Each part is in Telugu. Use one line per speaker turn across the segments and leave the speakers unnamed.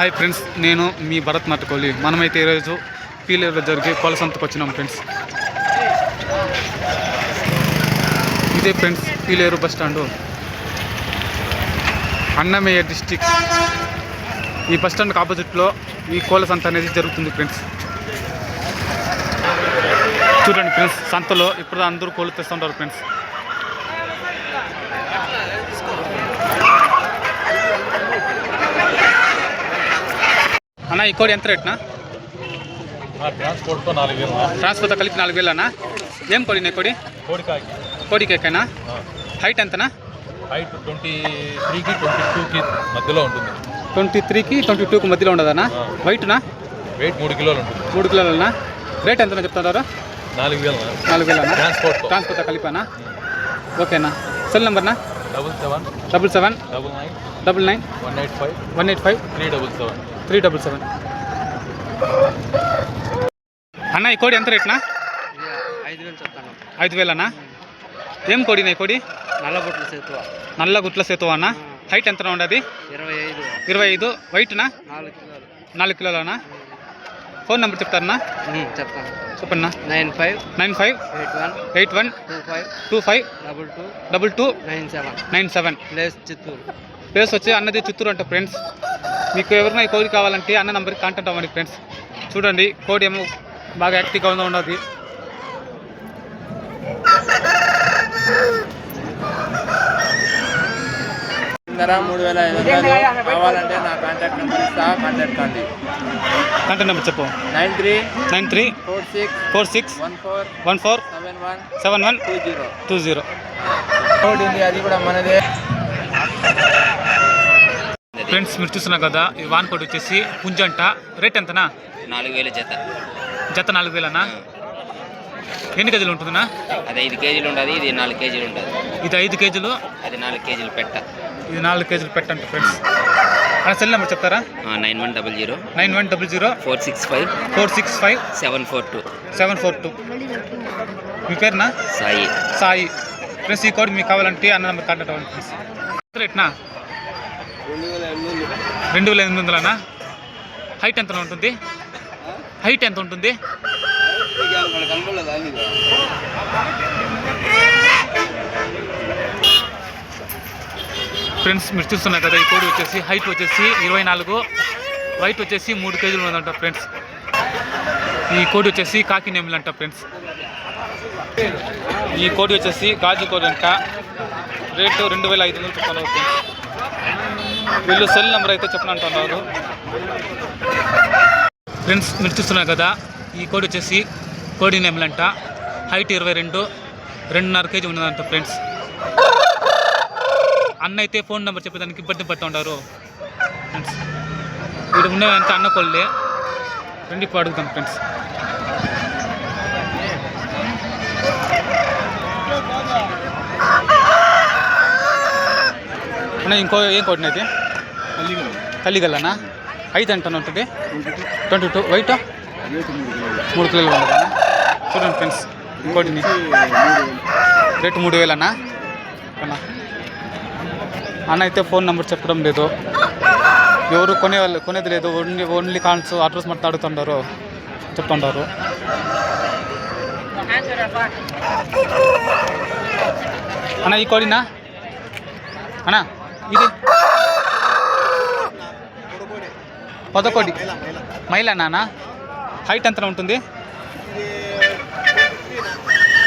హాయ్ ఫ్రెండ్స్ నేను మీ భరత్ నాటకోలి మనమైతే ఈరోజు పీలేరులో జరిగే కొలసంతకు వచ్చినాం ఫ్రెండ్స్. ఇదే friends Pileru bus stand. Annamayya district ఈ బస్ స్టాండ్కి ఆపోజిట్లో ఈ కోల సంత అనేది జరుగుతుంది ఫ్రెండ్స్. చూడండి ఫ్రెండ్స్ సంతలో ఇప్పుడు అందరూ కోళ్ళు తెస్తుంటారు ఫ్రెండ్స్. అన్న ఈ కోడి ఎంత రేట్నా?
నా ట్రాన్స్పోర్ట్తో నాలుగు వేలు
ట్రాన్స్పోర్ట్ కలిపి నాలుగు వేలనా ఏం కోడి నీ కోడి?
కోడికాయకి.
కోడి కేకేనా హైట్ ఎంతనా?
హైట్ ట్వంటీ త్రీకి ట్వంటీ టూకి మధ్యలో ఉంటుంది.
ట్వంటీ త్రీకి ట్వంటీ టూకి మధ్యలో ఉండదనా?
ఆ.
వైట్నా
వెయిట్ మూడు కిలోలు ఉంటుంది.
మూడు కిలోలనా? రేట్ ఎంతనా చెప్తారా
నాలుగు వేలు
నాలుగు వేలనా
ట్రాన్స్పోర్ట్తో
ట్రాన్స్పోర్ట్ కలిపానా? ఓకేనా. Cell నెంబర్నా?
Double seven
double seven
double nine
double nine
one eight five
one eight five
three double seven
three double seven. అన్న ఈ కోడి ఎంత రేట్నా?
ఐదు వేలు చెప్తాను.
ఐదు వేలనా ఏం కోడినా ఈ కోడి?
నల్లబొట్లు సేతువ
నల్ల గుట్ల సేతు అన్న? హైట్ ఎంత ఉండదు?
ఇరవై ఐదు.
ఇరవై ఐదు వైట్నా?
నాలుగు కిలోలు
నాలుగు కిలోలనా? ఫోన్ నెంబర్ చెప్తారన్నా
చెప్తాను
చెప్పన్నా?
Nine five.
Nine five
eight one.
Eight one
two five
two five
double two
double two
nine seven.
Nine seven.
Place Chittoor
place వచ్చి అన్నది చిత్తూరు అంట ఫ్రెండ్స్. మీకు ఎవరైనా ఈ కోడి కావాలంటే అన్న నంబర్కి కాంటాక్ట్ అవ్వండి ఫ్రెండ్స్. చూడండి కోడి ఏమో బాగా యాక్టివ్గా ఉందో ఉన్నది.
ధర మూడు వేల ఐదు వందలు కావాలంటే నా కాంటాక్ట్ నెంబర్ ఇస్తా కాంటాక్ట్ కండి.
కాంటాక్ట్ నెంబర్ చెప్పు.
Nine three
nine three
four six
four six
one four
one four
seven one
seven one
two zero.
Two zero.
Code ఉంది అది కూడా మనదే.
ఫ్రెండ్స్ మీరు చూస్తున్నారు కదా ఈ వాన్ కోడి వచ్చేసి పుంజంట. రేట్ ఎంతనా?
నాలుగు వేల జత.
జత నాలుగు వేలనా? ఎన్ని కేజీలు ఉంటుందన్నా?
అది ఐదు కేజీలు ఉంటుంది ఇది నాలుగు కేజీలు ఉంటుంది
ఇది ఐదు కేజీలు?
అది నాలుగు కేజీలు పెట్ట.
ఇది నాలుగు కేజీలు పెట్టండి ఫ్రెండ్స్. అన్న సెల్ నెంబర్ చెప్తారా?
Nine one double zero.
Nine one double zero.
Four six five.
Four six five.
Seven four two.
Seven four two. మీ పేరునా?
సాయి.
సాయి. ఫ్రెండ్స్ ఈ కోడ్ మీకు కావాలంటే అన్న నెంబర్ కాంటాక్ట్ అవ్వండి ఫ్రెండ్స్. రేట్నా? రెండు వేల ఎనిమిది వందలనా? హైట్ ఎంత ఉంటుంది? హైట్ ఎంత ఉంటుంది? ఫ్రెండ్స్ మీరు చూస్తున్నారు కదా ఈ కోడి వచ్చేసి హైట్ వచ్చేసి ఇరవై నాలుగు వైట్ వచ్చేసి మూడు కేజీలు ఉందంట ఫ్రెండ్స్ ఈ కోడి వచ్చేసి కాకి నెమ్మిలు అంట ఫ్రెండ్స్ ఈ కోడి వచ్చేసి గాజు కోడి అంట. రేటు రెండు వేల ఐదు వందలు చెప్తున్నారు ఫ్రెండ్స్ వీళ్ళు సెల్ నెంబర్ అయితే చెప్పను అంటున్నారు. ఫ్రెండ్స్ మీరు చూస్తున్నారు కదా ఈ కోడి వచ్చేసి కోడి నెమలంట హైట్ ఇరవై రెండు రెండున్నర కేజీ ఉన్నదంట ఫ్రెండ్స్. అన్న అయితే ఫోన్ నెంబర్ చెప్పేదానికి ఇబ్బంది పడుతూ ఉంటారు ఫ్రెండ్స్ ఇక్కడ ఉన్నదంటే అన్న కొల్లే రెండు ఇప్పుడు అడుగుతాం ఫ్రెండ్స్. అన్న ఇంకో ఏం కోటిన అయితే కలిగల్లనా ఐదు అంటాను ఉంటుంది? Twenty two. వైట్ మూడు కిలోలు చూడండి ఫ్రెండ్స్ ఇంకోటిని రేటు మూడు వేలనా? అన్న అన్న అయితే ఫోన్ నెంబర్ చెప్పడం లేదు. ఎవరు కొనే వాళ్ళు కొనేది లేదు. ఓన్లీ ఓన్లీ కాన్స్ అడ్రస్ మొత్తం అడుగుతుంటారు చెప్తుంటారు అన్న ఈ కోడినా? అన్నా ఇది పదకొండు. మైలా నాన్న? హైట్ ఎంత ఉంటుంది?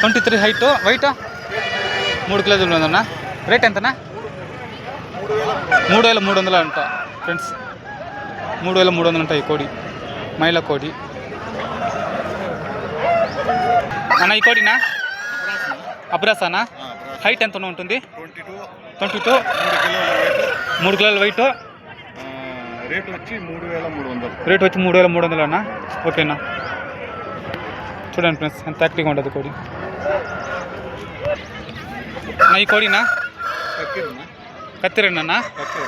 Twenty three height. వైట్ మూడు కిలోలు ఉందన్నా. రేట్ ఎంతనా? మూడు వేల మూడు వందలు అంట ఫ్రెండ్స్ మూడు వేల మూడు వందలు ఉంటాయి ఈ కోడి. మైల కోడి. అన్న ఈ కోడినా? అబ్రాసానా హైట్ ఎంత ఉంటుంది? Twenty two.
మూడు కిలోల వెయిట్ రేట్ వచ్చి మూడు వేల మూడు వందలు.
రేట్ వచ్చి మూడు వేల మూడు వందలు అన్న? ఓకేనా. చూడండి ఫ్రెండ్స్ ఎంత యాక్టివ్గా ఉంటుంది కోడి. అన్న, ఈ కోడినా? కత్తిరేనా
కక్కిర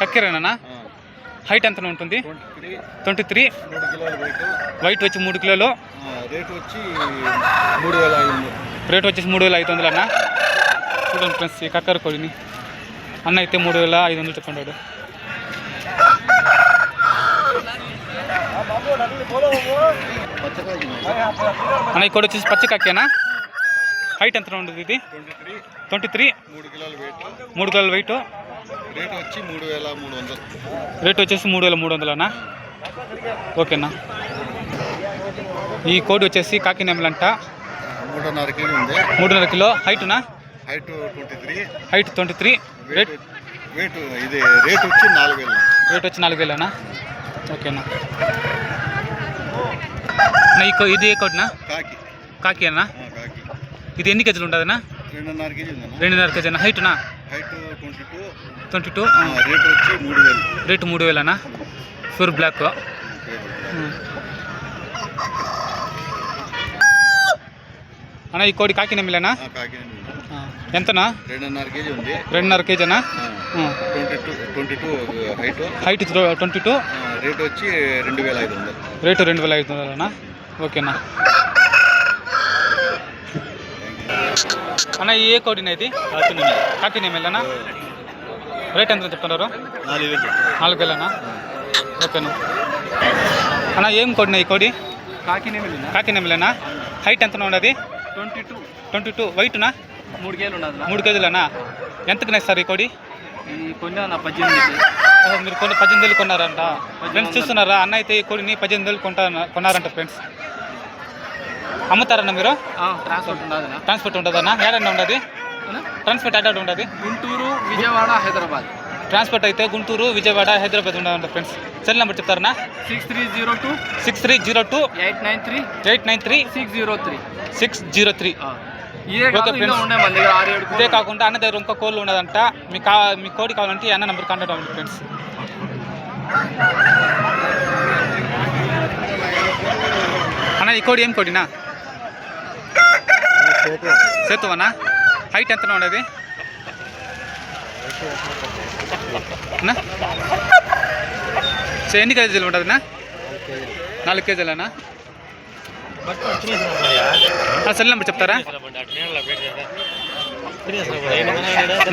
కక్కిరేనా హైట్ ఎంత ఉంటుంది?
Twenty three.
వైట్ వచ్చి మూడు కిలోలు.
రేట్ వచ్చి మూడు వేల ఐదు వందలు.
రేట్ వచ్చేసి మూడు వేల ఐదు వందలు అన్న? చూడండి ఫ్రెండ్స్ ఈ కక్కర కోడిని. అన్న అయితే మూడు వేల ఐదు వందలు చెప్పండాడు అన్న ఈ కోడి వచ్చేసి పచ్చి కక్కేనా? హైట్ ఎంత ఉండదు ఇది?
ట్వంటీ త్రీ మూడు కిలోల వెయిట్ రేట్ వచ్చి మూడు వేల మూడు వందలు
రేట్ వచ్చేసి మూడు వేల మూడు వందలనా? ఓకేనా ఈ కోడి వచ్చేసి కాకినేమలంట
మూడున్నర కిలో ఉంది.
మూడున్నర kilo. హైట్నా
height twenty three
height twenty three rate
weight ఇది రేట్ వచ్చి నాలుగు వేలు.
రేట్ వచ్చి నాలుగు వేలనా? ఓకేనా ఇది ఏ కోడినా
కాకి.
కాకి అన్నా? ఇది ఎన్ని కేజీలు ఉంటుందన్నా?
రెండున్నర కేజీ
రెండున్నర కేజీ అన్న? హైట్నా
height twenty two
twenty two
rate వచ్చి మూడు వేలు.
రేటు మూడు వేలనా? ప్యూర్ బ్లాక్ అన్న ఈ కోడి కాకి నెమ్మిలేనా?
ఆ, కాకి
ఎంతనా?
రెండున్నర కేజీ ఉంది.
రెండున్నర కేజీనా?
Twenty two twenty two height
height twenty two
rate వచ్చి రెండు వేల ఐదు వందలు.
రేటు రెండు వేల ఐదు వందలనా? ఓకేనా. అన్న ఏ కోడినా ఇది? కాకి నెమ్మిలేనా రేట్ ఎంత చెప్తున్నారు?
నాలుగు వేలు
నాలుగు వేలనా? ఓకేనా. అన్న ఏం కోడినా ఈ కోడి?
కాకి నెమిలినా
కాకి నెమ్మిలేనా హైట్ ఎంత ఉన్నది?
ట్వంటీ టూ
ట్వంటీ టూ వైట్నా
మూడు కేలు ఉన్నది
మూడు కేజీలనా? ఎంతకు సార్ ఈ కోడి?
పద్దెనిమిది
మీరు కొన్ని పద్దెనిమిది వేలు కొన్నారంట. ఫ్రెండ్స్ చూస్తున్నారా? అన్న అయితే ఈ కోడిని పద్దెనిమిది వేలు కొంటా కొన్నారంట ఫ్రెండ్స్. అమ్ముతారన్న మీరు?
ట్రాన్స్పోర్ట్
ట్రాన్స్పోర్ట్ ఉంటుందన్నా ఏడన్నా ఉండదు? ట్రాన్స్పోర్ట్ అడ్డా ఉండదు?
గుంటూరు విజయవాడ హైదరాబాద్.
ట్రాన్స్పోర్ట్ అయితే గుంటూరు విజయవాడ హైదరాబాద్ ఉండదంట friends. Cell number చెప్తారన్నా?
Six three zero two
six three zero two
eight nine three
eight nine three
six zero three.
Six zero three.
ఇదే
కాకుండా అన్న దగ్గర ఇంకో కోళ్ళు ఉన్నదంట. మీ కా మీ కోడి కావాలంటే అన్న నెంబర్ కాంటాక్ట్ అవ్వండి ఫ్రెండ్స్. అన్న ఈ కోడి ఏం కోడినా? సేతువనా హైట్ ఎంత ఉండదు ఎన్ని కేజీలు ఉంటుందినా నాలుగు కేజీలనా? సెల్ నెంబర్ చెప్తారా?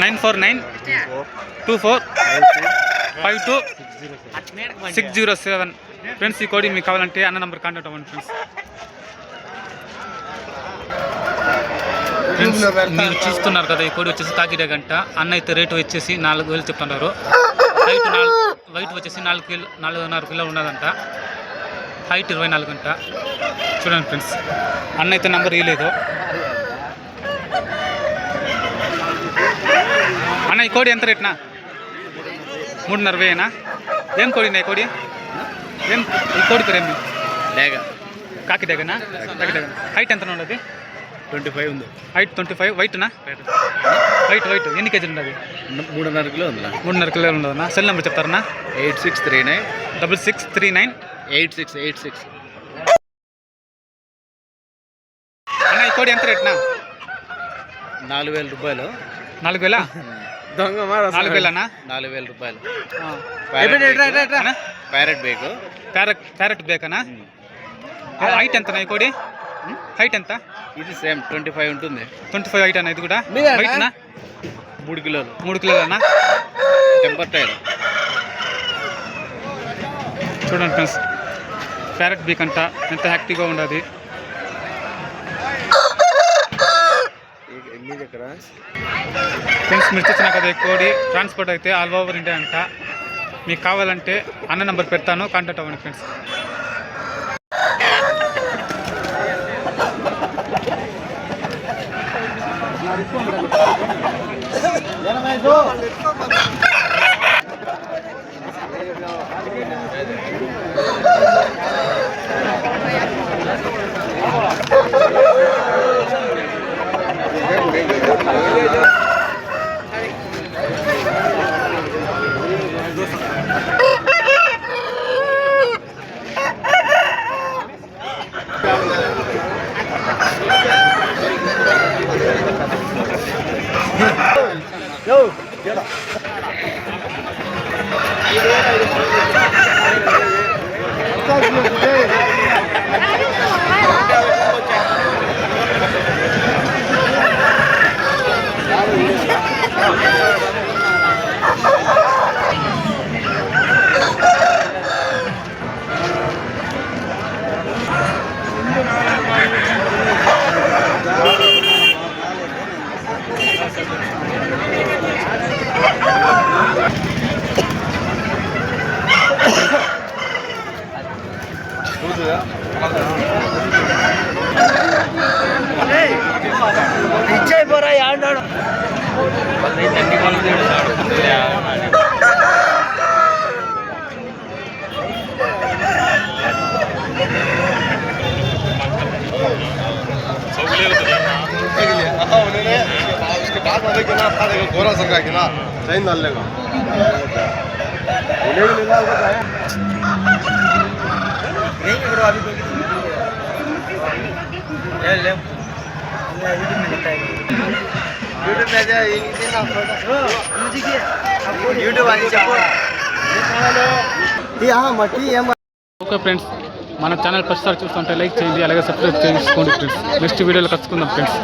Nine four nine two four five two six zero seven. Friends ఈ కోడి మీకు కావాలంటే అన్న నెంబర్ కాంటాక్ట్ అవ్వండి ఫ్రెండ్స్. ఫ్రెండ్స్ మీరు చూస్తున్నారు కదా ఈ కోడి వచ్చేసి కాకిరే గంట. అన్న అయితే రేటు వచ్చేసి నాలుగు వేలు చెప్తున్నారు. హైట్ నాలుగు వైట్ వచ్చేసి నాలుగు కిలో నాలుగున్నర కిలో ఉన్నదంట. హైట్ ఇరవై నాలుగు గంట. చూడండి ఫ్రెండ్స్ అన్న అయితే నంబర్ ఇవ్వలేదు అన్న ఈ కోడి ఎంత రేట్నా? మూడున్నర వేనా ఏం కోడినా ఈ కోడి? ఏం ఈ కోడి పేరు ఏమి
లేక
కాకి దగ్గరనా కాకి దగ్గర హైట్ ఎంత ఉండదు
ట్వంటీ ఫైవ్ ఉంది.
హైట్ ట్వంటీ ఫైవ్ వైట్నా వైట్ వైట్ ఎన్ని కేజీలు ఉండదు
మూడున్నర కిలో ఉంది
మూడున్నర కిలోలు ఉండదన్నా cell number చెప్తారన్నా?
Eight six three nine.
Double six three nine
eight six eight six.
అన్న కోడి ఎంత రేట్నా?
నాలుగు వేల రూపాయలు.
నాలుగు వేల
దొంగ
నాలుగు వేలనా
నాలుగు వేల రూపాయలు
అన్నా?
ప్యారెట్ బేకు
ప్యారెట్ ప్యారెట్ బేకనా హైట్ ఎంతనా ఈ కోడి? హైట్ ఎంత?
ఇది సేమ్ ట్వంటీ ఫైవ్ ఉంటుంది.
ట్వంటీ ఫైవ్ హైట్ అన్న ఇది కూడా? వైట్నా
మూడు కిలోలు.
మూడు కిలోలన్నా
టెంపర్ టైర్
చూడండి ఫ్రెండ్స్ ప్యారెట్ బీక్ అంట. ఎంత యాక్టివ్గా ఉండదు. ఫ్రెండ్స్ మీరు చూసిన కదా కోడి ట్రాన్స్పోర్ట్ అయితే ఆల్ ఓవర్ ఇండియా అంట. మీకు కావాలంటే అన్న నెంబర్ పెడతాను కాంటాక్ట్ అవ్వండి ఫ్రెండ్స్.
ఎనభై Thank you. गिना सही डाल लेगा
ఓకే ఫ్రెండ్స్ మన ఛానల్ ఫస్ట్ సార్ చూస్తుంటే లైక్ చేయండి అలాగే సబ్స్క్రైబ్ చేసుకోండి ఫ్రెండ్స్ నెక్స్ట్ వీడియోలో కలుసుకుందాం ఫ్రెండ్స్